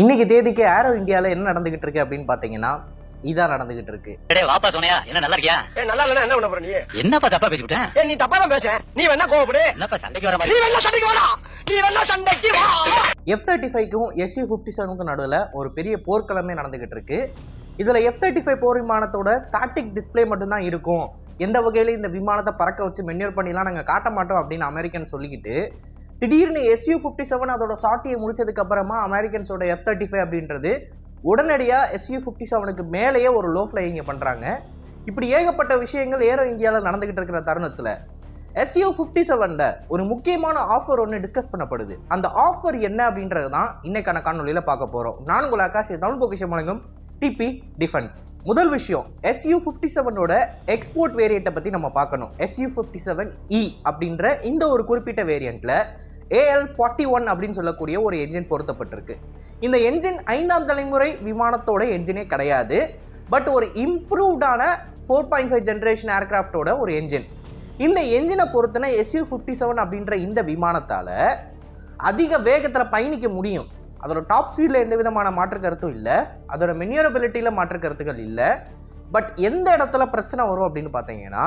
இன்னைக்கு தேதிக்கு ஏரோ இந்தியாவில் என்ன நடந்துகிட்டு இருக்கு அப்படின்னு பார்த்தீங்கன்னா இதான் நடந்துகிட்டு இருக்கு. டேய் வாப்பா சோனியா என்ன நல்லா இருக்கியா? ஏ நல்லா இல்ல என்ன பண்ண போற நீ? என்னப்பா தப்பா பேசிவிட்டேன் ஏ நீ தப்பா தான் பேச நீ வேணா கோவப்படு. என்னப்பா சண்டைக்கு வர நீ மாதிரி வேணா சண்டைக்கு வாடா. நீ வேணா சண்டைக்கு வா. எஃப் தேர்ட்டி ஃபைவ்க்கும் எஸ்யூ ஃபிஃப்டி செவனுக்கும் நடுவில் ஒரு பெரிய போர்க்களமே நடந்துகிட்டு இருக்கு. இதில் எஃப் தேர்ட்டி ஃபைவ் போர் விமானத்தோட ஸ்டாட்டிக் டிஸ்ப்ளே மட்டும்தான் இருக்கும். எந்த வகையில இந்த விமானத்தை பறக்க வச்சு மென்யூர் பண்ணிலாம் நாங்கள் காட்ட மாட்டோம் அப்படின்னு அமெரிக்கன் சொல்லிக்கிட்டு திடீர்னு எஸ்யூ ஃபிஃப்டி செவன் அதோட சாட்டியை முடிச்சதுக்கு அப்புறமா அமெரிக்கன்ஸோட எஃப் தேர்ட்டி ஃபைவ் அப்படின்றது உடனடியாக எஸ்யூ ஃபிஃப்டி செவனுக்கு மேலேயே ஒரு லோ ஃப்ளையிங்கை பண்ணுறாங்க இப்படி ஏகப்பட்ட விஷயங்கள் ஏரோ இந்தியாவில் நடந்துகிட்டு இருக்கிற தருணத்தில் எஸ்யூ ஃபிஃப்டி செவனில் ஒரு முக்கியமான ஆஃபர் ஒன்று டிஸ்கஸ் பண்ணப்படுது. அந்த ஆஃபர் என்ன அப்படின்றது தான் இன்னைக்கான காணொலியில் பார்க்க போகிறோம் நான் உங்கள் ஆகாஷ் தமிழ் பொக்கிஷம் வழங்கும் டிபி டிஃபென்ஸ் முதல் விஷயம் எஸ்யூ ஃபிஃப்டி செவனோட எக்ஸ்போர்ட் வேரியண்ட்டை பற்றி நம்ம பார்க்கணும். எஸ்யூ ஃபிஃப்டி செவன் இ அப்படின்ற இந்த ஒரு குறிப்பிட்ட வேரியண்ட்டில் ஏஎல் ஃபார்ட்டி ஒன் அப்படின்னு சொல்லக்கூடிய ஒரு என்ஜின் பொருத்தப்பட்டிருக்கு. இந்த என்ஜின் ஐந்தாம் தலைமுறை விமானத்தோட என்ஜினே கிடையாது. பட் ஒரு இம்ப்ரூவ்டான ஃபோர் பாயிண்ட் ஃபைவ் ஜென்ரேஷன் ஏர்க்ராஃப்டோட ஒரு என்ஜின் இந்த என்ஜினை பொறுத்தன எஸ்யூ ஃபிஃப்டி செவன் அப்படின்ற இந்த விமானத்தால் அதிக வேகத்தில் பயணிக்க முடியும். அதோட டாப் ஸ்பீடில் எந்த விதமான மாற்று கருத்தும் இல்லை. அதோட மெனியரபிலிட்டியில் மாற்று கருத்துக்கள் இல்லை. பட் எந்த இடத்துல பிரச்சனை வரும் அப்படின்னு பார்த்தீங்கன்னா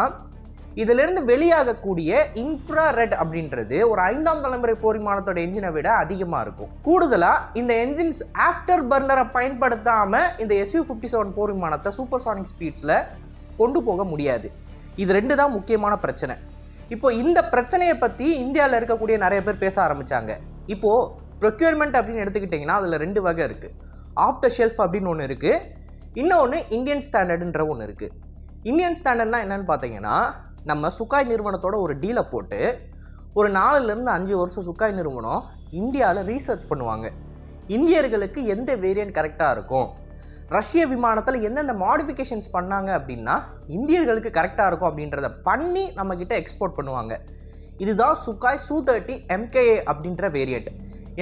இதிலிருந்து வெளியாகக்கூடிய இன்ஃப்ராரெட் அப்படின்றது ஒரு ஐந்தாம் தலைமுறை போரிமானத்தோட என்ஜினை விட அதிகமாக இருக்கும். கூடுதலாக இந்த என்ஜின்ஸ் ஆஃப்டர் பர்னரை பயன்படுத்தாமல் இந்த எஸ்யூ ஃபிஃப்டி செவன் போர் சூப்பர் சூப்பர்சானிக் ஸ்பீட்ஸில் கொண்டு போக முடியாது. இது ரெண்டு தான் முக்கியமான பிரச்சனை. இப்போ இந்த பிரச்சனையை பற்றி இந்தியாவில் இருக்கக்கூடிய நிறைய பேர் பேச ஆரம்பித்தாங்க இப்போது ப்ரொக்யூர்மெண்ட் அப்படின்னு எடுத்துக்கிட்டிங்கன்னா அதில் ரெண்டு வகை இருக்குது ஆஃப் த ஷெல்ஃப் அப்படின்னு ஒன்று இருக்குது இன்னொன்று இந்தியன் ஸ்டாண்டர்டுன்ற ஒன்று இருக்குது இந்தியன் ஸ்டாண்டர்ட்னால் என்னென்னு பார்த்தீங்கன்னா நம்ம சுக்காய் நிறுவனத்தோட ஒரு டீலை போட்டு ஒரு நாலுலேருந்து அஞ்சு வருஷம் சுக்காய் நிறுவனம் இந்தியாவில் ரீசர்ச் பண்ணுவாங்க. இந்தியர்களுக்கு எந்த வேரியன்ட் கரெக்டாக இருக்கும்? ரஷ்ய விமானத்தில் எந்தெந்த மாடிஃபிகேஷன்ஸ் பண்ணாங்க அப்படின்னா இந்தியர்களுக்கு கரெக்டாக இருக்கும் அப்படின்றத பண்ணி நம்மக்கிட்ட எக்ஸ்போர்ட் பண்ணுவாங்க. இதுதான் சுக்காய் சூ தேர்ட்டி எம்கேஏ அப்படின்ற வேரியண்ட்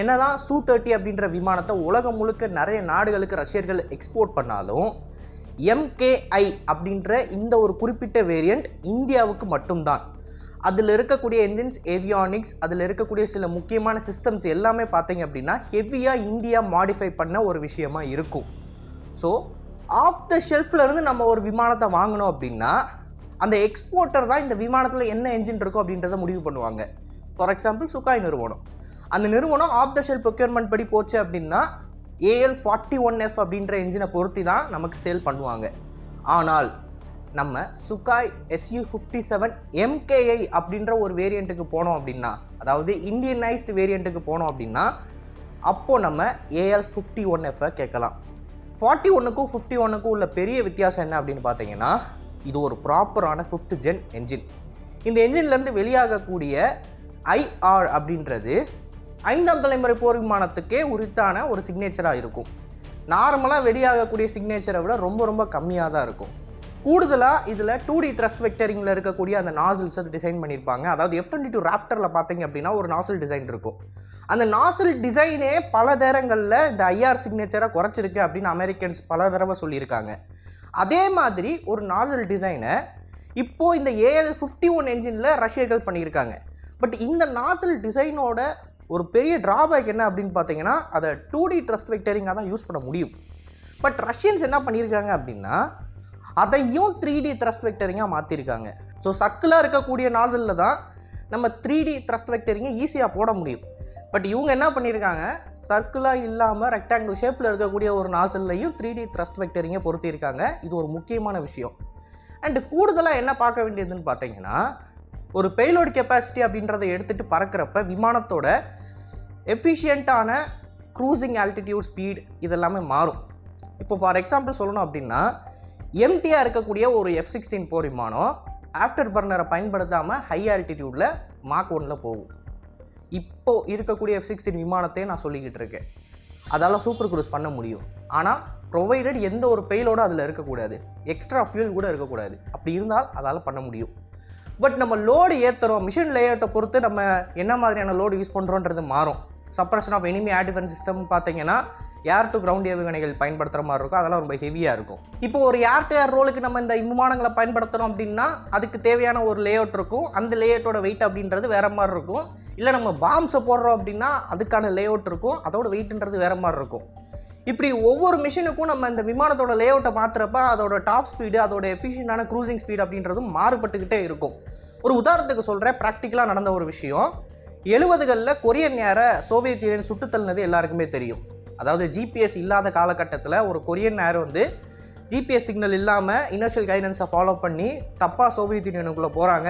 என்னதான் சூ தேர்ட்டி அப்படின்ற விமானத்தை உலகம் முழுக்க நிறைய நாடுகளுக்கு ரஷ்யர்கள் எக்ஸ்போர்ட் பண்ணாலும் எம்கேஐ அப்படின்ற இந்த ஒரு குறிப்பிட்ட வேரியண்ட் இந்தியாவுக்கு மட்டும்தான். அதில் இருக்கக்கூடிய என்ஜின்ஸ் ஏவியானிக்ஸ் அதில் இருக்கக்கூடிய சில முக்கியமான சிஸ்டம்ஸ் எல்லாமே பார்த்தீங்க அப்படின்னா ஹெவியாக இந்தியா மாடிஃபை பண்ண ஒரு விஷயமா இருக்கும். ஸோ ஆஃப் த ஷெல்ஃப்லேருந்து நம்ம ஒரு விமானத்தை வாங்கினோம் அப்படின்னா அந்த எக்ஸ்போர்ட்டர் தான் இந்த விமானத்தில் என்ன என்ஜின் இருக்கும் அப்படின்றத முடிவு பண்ணுவாங்க. ஃபார் எக்ஸாம்பிள் சுகாய் நிறுவனம். அந்த நிறுவனம் ஆஃப் த ஷெல் ப்ரொக்யூர்மெண்ட் படி போச்சு அப்படின்னா ஏஎல் ஃபார்ட்டி ஒன் எஃப் அப்படின்ற என்ஜினை பொருத்தி தான் நமக்கு சேல் பண்ணுவாங்க. ஆனால் நம்ம Sukhoi SU fifty seven MKI அப்படின்ற ஒரு வேரியண்ட்டுக்கு போனோம் அப்படின்னா அதாவது இந்தியனைஸ்டு வேரியண்ட்டுக்கு போனோம் அப்படின்னா அப்போது நம்ம AL fifty one F I கேட்கலாம். ஃபார்ட்டி ஒன்றுக்கும் ஃபிஃப்டி ஒன்றுக்கும் உள்ள பெரிய வித்தியாசம் என்ன அப்படின்னு பார்த்தீங்கன்னா இது ஒரு ப்ராப்பரான ஃபிஃப்த் ஜென் என்ஜின் இந்த என்ஜின்லேருந்து வெளியாகக்கூடிய ஐஆர் அப்படின்றது ஐந்தாம் தலைமுறை போர் விமானத்துக்கே உரித்தான ஒரு சிக்னேச்சராக இருக்கும். நார்மலாக வெளியாகக்கூடிய சிக்னேச்சரை விட ரொம்ப ரொம்ப கம்மியாக தான் இருக்கும். கூடுதலாக இதில் டூ டி த்ரஸ்ட் வெக்டரிங்கில் இருக்கக்கூடிய அந்த நாசில்ஸை டிசைன் பண்ணியிருப்பாங்க அதாவது எஃப் டுவெண்ட்டி டூ ராப்டரில் பார்த்தீங்க அப்படின்னா ஒரு நாசில் டிசைன் இருக்கும். அந்த நாசில் டிசைனே பல நேரங்களில் இந்த ஐஆர் சிக்னேச்சரை குறைச்சிருக்கு அப்படின்னு அமெரிக்கன்ஸ் பல தடவை சொல்லியிருக்காங்க. அதே மாதிரி ஒரு நாசில் டிசைனை இப்போது இந்த ஏஎல் ஃபிஃப்டி ஒன் என்ஜினில் ரஷ்யர்கள் பண்ணியிருக்காங்க. பட் இந்த நாசில் டிசைனோட ஒரு பெரிய ட்ராபேக் என்ன அப்படின்னு பார்த்தீங்கன்னா அதை டூ டி ட்ரஸ்ட் வெக்டரிங்காக தான் யூஸ் பண்ண முடியும். பட் ரஷ்யன்ஸ் என்ன பண்ணியிருக்காங்க அப்படின்னா அதையும் த்ரீ டி த்ரஸ்ட் வெக்டரிங்காக மாற்றிருக்காங்க ஸோ சர்க்கிளாக இருக்கக்கூடிய நாசலில் தான் நம்ம த்ரீ டி த்ரஸ்ட் வெக்டரிங்கை ஈஸியாக போட முடியும். பட் இவங்க என்ன பண்ணியிருக்காங்க சர்க்கிளாக இல்லாமல் ரெக்டாங்கிள் ஷேப்பில் இருக்கக்கூடிய ஒரு நாசல்லையும் த்ரீ டி த்ரஸ்ட் வெக்டரிங்கை பொருத்தியிருக்காங்க. இது ஒரு முக்கியமான விஷயம். அண்டு கூடுதலாக என்ன பார்க்க வேண்டியதுன்னு பார்த்தீங்கன்னா ஒரு பெய்லோட் கெப்பாசிட்டி அப்படின்றத எடுத்துகிட்டு பறக்கிறப்ப விமானத்தோட எஃபிஷியண்ட்டான க்ரூசிங் ஆல்டிடியூட் ஸ்பீட் இதெல்லாமே மாறும். இப்போ ஃபார் எக்ஸாம்பிள் சொல்லணும் அப்படின்னா எம்டியாக இருக்கக்கூடிய ஒரு எஃப் சிக்ஸ்டீன் போர் விமானம் ஆஃப்டர் பர்னரை பயன்படுத்தாமல் ஹை ஆல்டிடியூடில் மார்க் ஒனில் போகும். இப்போது இருக்கக்கூடிய எஃப் சிக்ஸ்டீன் விமானத்தையே நான் சொல்லிக்கிட்டு இருக்கேன். அதால் சூப்பர் க்ரூஸ் பண்ண முடியும். ஆனால் ப்ரொவைடட் எந்த ஒரு பெயிலோடு அதில் இருக்கக்கூடாது. எக்ஸ்ட்ரா ஃபியூல் கூட இருக்கக்கூடாது. அப்படி இருந்தால் அதால் பண்ண முடியும். பட் நம்ம லோடு ஏற்றுறோம் மிஷின் லேஅவுட்டை பொறுத்து நம்ம என்ன மாதிரியான லோடு யூஸ் பண்ணுறோன்றது மாறும். Suppression of enemy air defence system பார்த்தீங்கன்னா ஏர் டு கிரவுண்ட் ஏவுகணைகள் பயன்படுத்துகிற மாதிரி இருக்கும். அதெல்லாம் ரொம்ப ஹெவியாக இருக்கும். இப்போ ஒரு ஏர் டு ஏர் ரோலுக்கு நம்ம இந்த விமானங்களை பயன்படுத்துகிறோம் அப்படின்னா அதுக்கு தேவையான ஒரு லேஅவுட் இருக்கும். அந்த லேஅவுட்டோட வெயிட் அப்படின்றது வேறு மாதிரி இருக்கும். இல்லை நம்ம பாம்ஸை போடுறோம் அப்படின்னா அதுக்கான லேஅவுட் இருக்கும். அதோட வெயிட்ன்றது வேறு மாதிரி இருக்கும். இப்படி ஒவ்வொரு மிஷினுக்கும் நம்ம இந்த விமானத்தோட லேஅவுட்டை மாற்றுறப்ப அதோட டாப் ஸ்பீடு அதோட எஃபிஷியண்டான க்ரூசிங் ஸ்பீடு அப்படின்றதும் மாறுபட்டுக்கிட்டே இருக்கும். ஒரு உதாரணத்துக்கு சொல்கிறேன் ப்ராக்டிக்கலாக நடந்த ஒரு விஷயம். எழுபதுகளில் கொரியன் ஏரை சோவியத் யூனியன் சுட்டு தள்ளினது எல்லாருக்குமே தெரியும். அதாவது ஜிபிஎஸ் இல்லாத காலகட்டத்தில் ஒரு கொரியன் ஏர் வந்து ஜிபிஎஸ் சிக்னல் இல்லாமல் இனர்ஷியல் கைடன்ஸை ஃபாலோ பண்ணி தப்பாக சோவியத் யூனியனுக்குள்ளே போகிறாங்க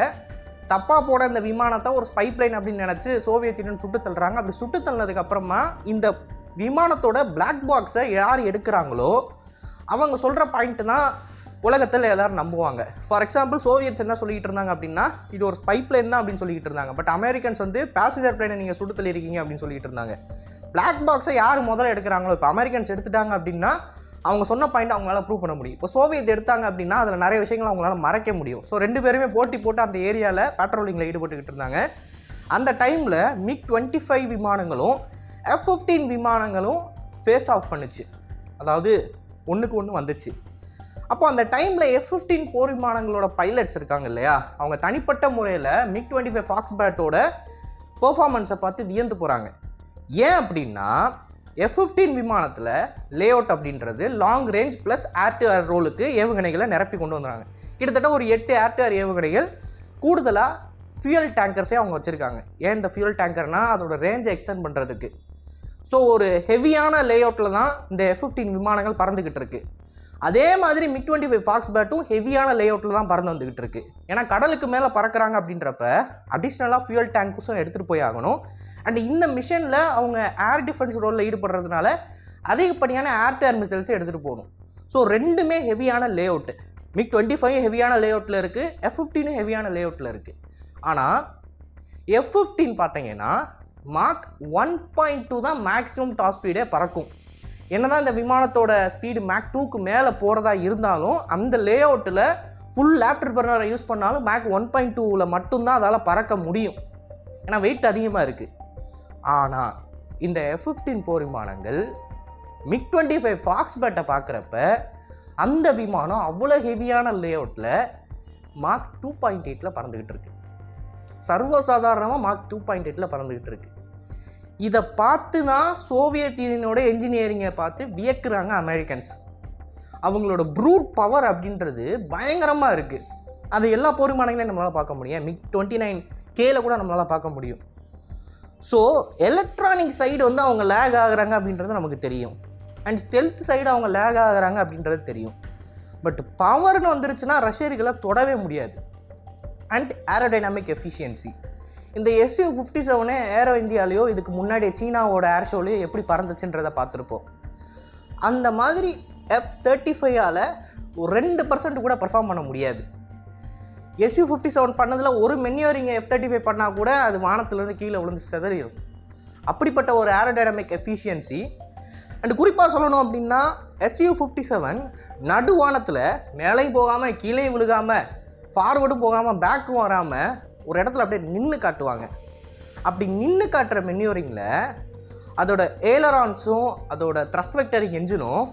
தப்பாக போட இந்த விமானத்தை ஒரு ஸ்பை பிளைன் அப்படின்னு நினச்சி சோவியத் யூனியன் சுட்டு தள்ளுறாங்க. அப்படி சுட்டு தள்ளினதுக்கு அப்புறமா இந்த விமானத்தோட பிளாக் பாக்ஸை யார் எடுக்கிறாங்களோ அவங்க சொல்கிற பாயிண்ட்டு தான் உலகத்தில் எல்லாரும் நம்புவாங்க. ஃபார் எக்ஸாம்பிள் சோவியட்ஸ் என்ன சொல்லிட்டு இருந்தாங்க அப்படின்னா இது ஒரு ஸ்பை தான் அப்படின்னு சொல்லிட்டு இருந்தாங்க. பட் அமெரிக்கன்ஸ் வந்து பேசஞ்சர் பிளேனை நீங்கள் சுடுத்தல் இருக்கீங்க அப்படின்னு சொல்லிட்டு இருந்தாங்க. பிளாக் பாக்ஸை யார் முதல்ல எடுக்கிறாங்களோ இப்போ அமெரிக்கன்ஸ் எடுத்துட்டாங்க அப்படின்னா அவங்க சொன்ன பாயிண்ட் அவங்களால ப்ரூவ் பண்ண முடியும். இப்போ சோவியத் எடுத்தாங்க அப்படின்னா அதில் நிறைய விஷயங்கள் அவங்களால மறைக்க முடியும். ஸோ ரெண்டு பேருமே போட்டி போட்டு அந்த ஏரியாவில் பேட்ரோலிங்கில் ஈடுபட்டுக்கிட்டு இருந்தாங்க. அந்த டைமில் மிக் டுவெண்ட்டி ஃபைவ் விமானங்களும் எஃப் ஃபிஃப்டீன் விமானங்களும் ஃபேஸ் ஆஃப் பண்ணுச்சு. அதாவது ஒன்றுக்கு ஒன்று வந்துச்சு. அப்போ அந்த டைமில் எஃப் ஃபிஃப்டீன் போர் விமானங்களோட பைலட்ஸ் இருக்காங்க இல்லையா? அவங்க தனிப்பட்ட முறையில் மிக் டுவெண்ட்டி ஃபைவ் ஃபாக்ஸ் பேட்டோட பெர்ஃபார்மன்ஸை பார்த்து வியந்து போகிறாங்க ஏன் அப்படின்னா எஃப் ஃபிஃப்டீன் விமானத்தில் லேஅவுட் அப்படின்றது long range plus air to air ரோலுக்கு ஏவுகணைகளை நிரப்பி கொண்டு வந்துறாங்க கிட்டத்தட்ட ஒரு எட்டு ஏர் டு ஏர் ஏவுகணைகள் கூடுதலாக ஃபியூயல் டேங்கர்ஸே அவங்க வச்சுருக்காங்க. ஏன் இந்த ஃபியூயல் டேங்கர்னால் அதோட ரேஞ்சை எக்ஸ்டெண்ட் பண்ணுறதுக்கு ஸோ ஒரு ஹெவியான லே அவுட்டில் தான் இந்த எஃப் ஃபிஃப்டீன் விமானங்கள் பறந்துக்கிட்டு இருக்கு. அதே மாதிரி மிக் டுவெண்ட்டி ஃபைவ் ஃபாக்ஸ் பேட்டும் ஹெவியான லே அவுட்டில் தான் பறந்து வந்துக்கிட்டு இருக்கு. ஏன்னா கடலுக்கு மேலே பறக்கிறாங்க அப்படின்றப்ப அடிஷ்னலாக ஃபியூயல் டேங்க்ஸும் எடுத்துகிட்டு போய் ஆகணும். அண்ட் இந்த மிஷனில் அவங்க ஏர் டிஃபென்ஸ் ரோலில் ஈடுபடுறதுனால அதிகப்படியான ஏர் டேர் ஏர் மிசைல்ஸை எடுத்துகிட்டு போகணும். ஸோ ரெண்டுமே ஹெவியான லேஅவுட்டு மிக் டுவெண்ட்டி ஃபைவ் ஹெவியான லே அவுட்டில் இருக்குது எஃப் ஃபிஃப்டீனும் ஹெவியான லேஅவுட்டில் இருக்குது ஆனால் எஃப் ஃபிஃப்டீன் பார்த்தீங்கன்னா மார்க் ஒன் பாயிண்ட் டூ தான் மேக்ஸிமம் டாப் ஸ்பீடே பறக்கும். என்னதான் இந்த விமானத்தோட ஸ்பீடு மேக் டூக்கு மேலே போகிறதா இருந்தாலும் அந்த லேஅவுட்டில் ஃபுல் லேஃப்டர் பர்னரை யூஸ் பண்ணாலும் மேக் ஒன் பாயிண்ட் டூவில் மட்டும்தான் அதால் பறக்க முடியும். ஏன்னா வெயிட் அதிகமாக இருக்குது ஆனால் இந்த எஃப் ஃபிஃப்டீன் போர் விமானங்கள் மிக் டுவெண்ட்டி ஃபைவ் ஃபாக்ஸ் பேட்டை பார்க்குறப்ப அந்த விமானம் அவ்வளோ ஹெவியான லே அவுட்டில் மார்க் டூ பாயிண்ட் எயிட்டில் பறந்துக்கிட்டு இருக்கு. சர்வசாதாரணமாக மார்க் டூ பாயிண்ட் எயிட்டில் பறந்துக்கிட்டு இருக்கு. இதை பார்த்து தான் சோவியத் யூனியனோட என்ஜினியரிங்கை பார்த்து வியக்குறாங்க அமெரிக்கன்ஸ் அவங்களோட ப்ரூட் பவர் அப்படின்றது பயங்கரமாக இருக்குது அது எல்லா போர்விமானங்களையும் நம்மளால் பார்க்க முடியும். மிக் டுவெண்ட்டி நைன் கேல கூட நம்மளால் பார்க்க முடியும். ஸோ எலக்ட்ரானிக் சைடு வந்து அவங்க லேக் ஆகுறாங்க அப்படின்றது நமக்கு தெரியும். அண்ட் ஸ்டெல்த் சைடு அவங்க லேக் ஆகுறாங்க அப்படின்றது தெரியும். பட் பவர்னு வந்துருச்சுன்னா ரஷ்யர்களை தொடவே முடியாது. அண்ட் ஏரோடைனாமிக் எஃபிஷியன்சி இந்த எஸ்யூ ஃபிஃப்டி செவனே ஏரோ இந்தியாலேயோ இதுக்கு முன்னாடி சீனாவோட ஏர் ஷோலையோ எப்படி பறந்துச்சுன்றதை பார்த்துருப்போம். அந்த மாதிரி எஃப் தேர்ட்டி ஃபைவால் ஒரு ரெண்டு பர்சன்ட் கூட பர்ஃபார்ம் பண்ண முடியாது. எஸ்யூ ஃபிஃப்டி செவன் பண்ணதில் ஒரு மென்யூரிங் எஃப் தேர்ட்டி ஃபைவ் பண்ணால் கூட அது வானத்துலேருந்து கீழே விழுந்து சிதறிடும் அப்படிப்பட்ட ஒரு ஏரோடைனமிக் எஃபிஷியன்சி அண்ட் குறிப்பாக சொல்லணும் அப்படின்னா எஸ்யூ ஃபிஃப்டி செவன் நடுவானத்தில் மேலேயும் போகாமல் கீழேயும் விழுகாமல் ஃபார்வர்டும் போகாமல் பேக்கும் வராமல் ஒரு இடத்துல அப்படியே நின்று காட்டுவாங்க. அப்படி நின்று காட்டுற மென்யூரிங்கில் அதோட ஏலரான்ஸும் அதோட த்ரஸ்ட் வெக்டரிங் என்ஜினும்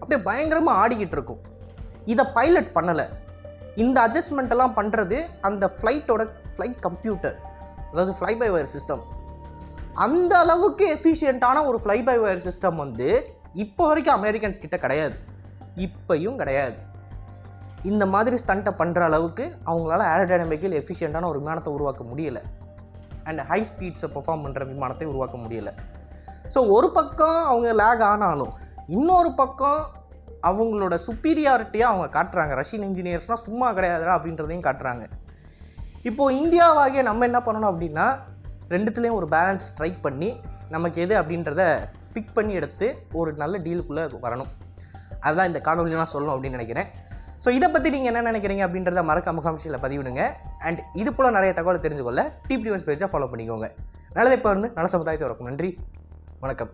அப்படியே பயங்கரமாக ஆடிக்கிட்டு இருக்கும். இதை பைலட் பண்ணலை. இந்த அட்ஜஸ்ட்மெண்ட்டெல்லாம் பண்ணுறது அந்த ஃப்ளைட்டோட ஃப்ளைட் கம்ப்யூட்டர் அதாவது ஃப்ளை பை ஒயர் சிஸ்டம் அந்த அளவுக்கு எஃபிஷியண்ட்டான ஒரு ஃப்ளை பை ஒயர் சிஸ்டம் வந்து இப்போ வரைக்கும் அமெரிக்கன்ஸ் கிட்ட கிடையாது. இப்பையும் கிடையாது. இந்த மாதிரி ஸ்டண்ட்டை பண்ணுற அளவுக்கு அவங்களால ஏரோடைனமிக்கல் எஃபிஷியண்ட்டான ஒரு விமானத்தை உருவாக்க முடியலை. அண்ட் ஹை ஸ்பீட்ஸை பெர்ஃபார்ம் பண்ணுற விமானத்தை உருவாக்க முடியல. ஸோ ஒரு பக்கம் அவங்க லேக் ஆனாலும் இன்னொரு பக்கம் அவங்களோட சுப்பீரியாரிட்டியாக அவங்க காட்டுறாங்க. ரஷ்யன் இன்ஜினியர்ஸ்னால் சும்மா கிடையாதுடா அப்படின்றதையும் காட்டுறாங்க. இப்போது இந்தியாவாகிய நம்ம என்ன பண்ணணும் அப்படின்னா ரெண்டுத்துலேயும் ஒரு பேலன்ஸ் ஸ்ட்ரைக் பண்ணி நமக்கு எது அப்படின்றத பிக் பண்ணி எடுத்து ஒரு நல்ல டீலுக்குள்ளே வரணும். அதுதான் இந்த காணொலியெலாம் சொல்லணும் அப்படின்னு நினைக்கிறேன். ஸோ இதை பற்றி நீங்கள் என்ன நினைக்கிறீங்க அப்படின்றத மறக்காம காமிச்சியில் பதிவிடுங்க. அண்ட் இது போல் நிறைய தகவலை தெரிஞ்சுக்கொள்ள டிபி பேஜை ஃபாலோ பண்ணிக்கோங்க. நல்லதை இப்போ இருந்து நல்ல சமுதாயத்தை வரக்கும் நன்றி. வணக்கம்.